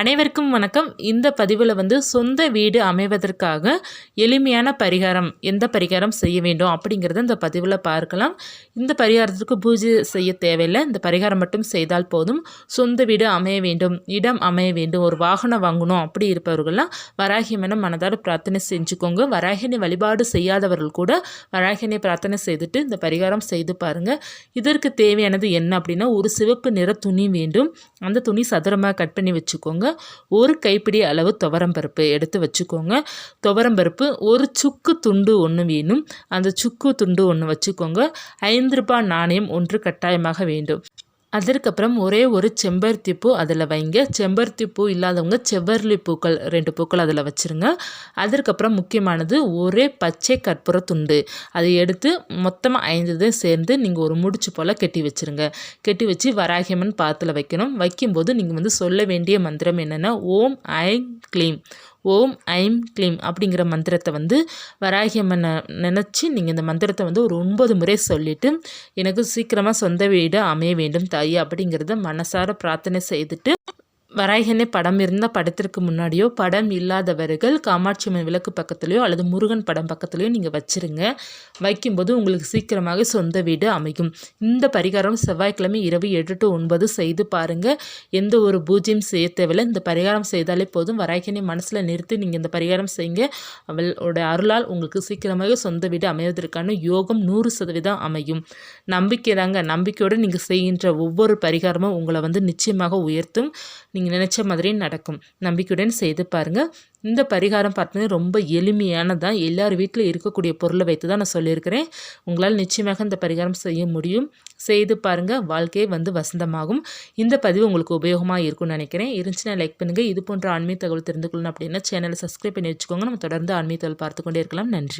அனைவருக்கும் வணக்கம். இந்த பதிவில் வந்து சொந்த வீடு அமைவதற்காக எளிமையான பரிகாரம் எந்த பரிகாரம் செய்ய வேண்டும் அப்படிங்கிறத இந்த பதிவில் பார்க்கலாம். இந்த பரிகாரத்துக்கு பூஜை செய்ய தேவையில்லை. இந்த பரிகாரம் மட்டும் செய்தால் போதும். சொந்த வீடு அமைய வேண்டும் இடம் அமைய வேண்டும் ஒரு வாகனம் வாங்கணும் அப்படி இருப்பவர்கள்லாம் வராகியமன மனதால் பிரார்த்தனை செஞ்சுக்கோங்க. வராகினி வழிபாடு செய்யாதவர்கள் கூட வராகினை பிரார்த்தனை செய்துட்டு இந்த பரிகாரம் செய்து பாருங்கள் இதற்கு தேவையானது என்ன அப்படின்னா ஒரு சிவப்பு நிற துணி வேண்டும். அந்த துணி சதுரமாக கட் பண்ணி வச்சுக்கோங்க. ஒரு கைப்பிடி அளவு துவரம்பருப்பு எடுத்து வச்சுக்கோங்க. துவரம்பருப்பு ஒரு சுக்கு துண்டு ஒன்று வேணும். அந்த சுக்கு துண்டு ஒன்று வச்சுக்கோங்க. ஐந்து ரூபாய் நாணயம் ஒன்று கட்டாயமாக வேண்டும். அதற்கப்புறம் ஒரே ஒரு செம்பருத்தி பூ அதில் வைங்க. செம்பருத்தி பூ இல்லாதவங்க செவ்வரளி பூக்கள் ரெண்டு பூக்கள் அதில் வச்சுருங்க. அதற்கப்புறம் முக்கியமானது ஒரே பச்சை கற்பூர துண்டு. அதை எடுத்து மொத்தமாக ஐந்ததும் சேர்ந்து நீங்கள் ஒரு முடிச்சு போல் கட்டி வச்சுருங்க. கட்டி வச்சு வராகியம்மன் பாத்தில் வைக்கணும். வைக்கும்போது நீங்கள் வந்து சொல்ல வேண்டிய மந்திரம் என்னென்னா ஓம் ஐ க்ளீம். ஓம் ஐம் க்ளீம் அப்படிங்கிற மந்திரத்தை வந்து வராகியம்மனை நினச்சி நீங்கள் இந்த மந்திரத்தை வந்து ஒரு ஒன்பது முறை சொல்லிவிட்டு எனக்கு சீக்கிரமாக சொந்த வீடு அமைய வேண்டும் தாய் அப்படிங்கிறத மனசார பிரார்த்தனை செய்துட்டு வராகனே படம் இருந்தால் படத்திற்கு முன்னாடியோ படம் இல்லாதவர்கள் காமாட்சி அம்மன் விளக்கு பக்கத்துலேயோ அல்லது முருகன் படம் பக்கத்துலேயோ நீங்கள் வச்சுருங்க. வைக்கும்போது உங்களுக்கு சீக்கிரமாக சொந்த வீடு அமையும். இந்த பரிகாரம் செவ்வாய்க்கிழமை இரவு எட்டு டு ஒன்பது செய்து பாருங்கள் எந்த ஒரு பூஜ்யம் செய்ய தேவையில்லை. இந்த பரிகாரம் செய்தாலே போதும். வராகினை மனசில் நிறுத்தி நீங்கள் இந்த பரிகாரம் செய்யுங்க. அவளோட அருளால் உங்களுக்கு சீக்கிரமாக சொந்த வீடு அமைவதற்கான யோகம் நூறு சதவீதம் அமையும். நம்பிக்கை தாங்க நம்பிக்கையோடு நீங்கள் செய்கின்ற ஒவ்வொரு பரிகாரமும் உங்களை வந்து நிச்சயமாக உயர்த்தும். நீங்கள் நினச்ச மாதிரி நடக்கும். நம்பிக்கையுடன் செய்து பாருங்கள் இந்த பரிகாரம் பார்த்தீங்கன்னா ரொம்ப எளிமையானதான் எல்லார் வீட்டில் இருக்கக்கூடிய பொருளை வைத்து தான் நான் சொல்லியிருக்கிறேன். உங்களால் நிச்சயமாக இந்த பரிகாரம் செய்ய முடியும். செய்து பாருங்கள் வாழ்க்கையே வந்து வசந்தமாகும். இந்த பதிவு உங்களுக்கு உபயோகமாக இருக்கும்னு நினைக்கிறேன். இருந்துச்சுன்னா லைக் பண்ணுங்கள் இது போன்ற ஆன்மீக தகவல் தெரிந்து கொள்ளணும் அப்படின்னா சேனலை சப்ஸ்கிரைப் பண்ணி வச்சுக்கோங்க. நம்ம தொடர்ந்து ஆன்மீக தகவல் பார்த்து கொண்டே இருக்கலாம். நன்றி.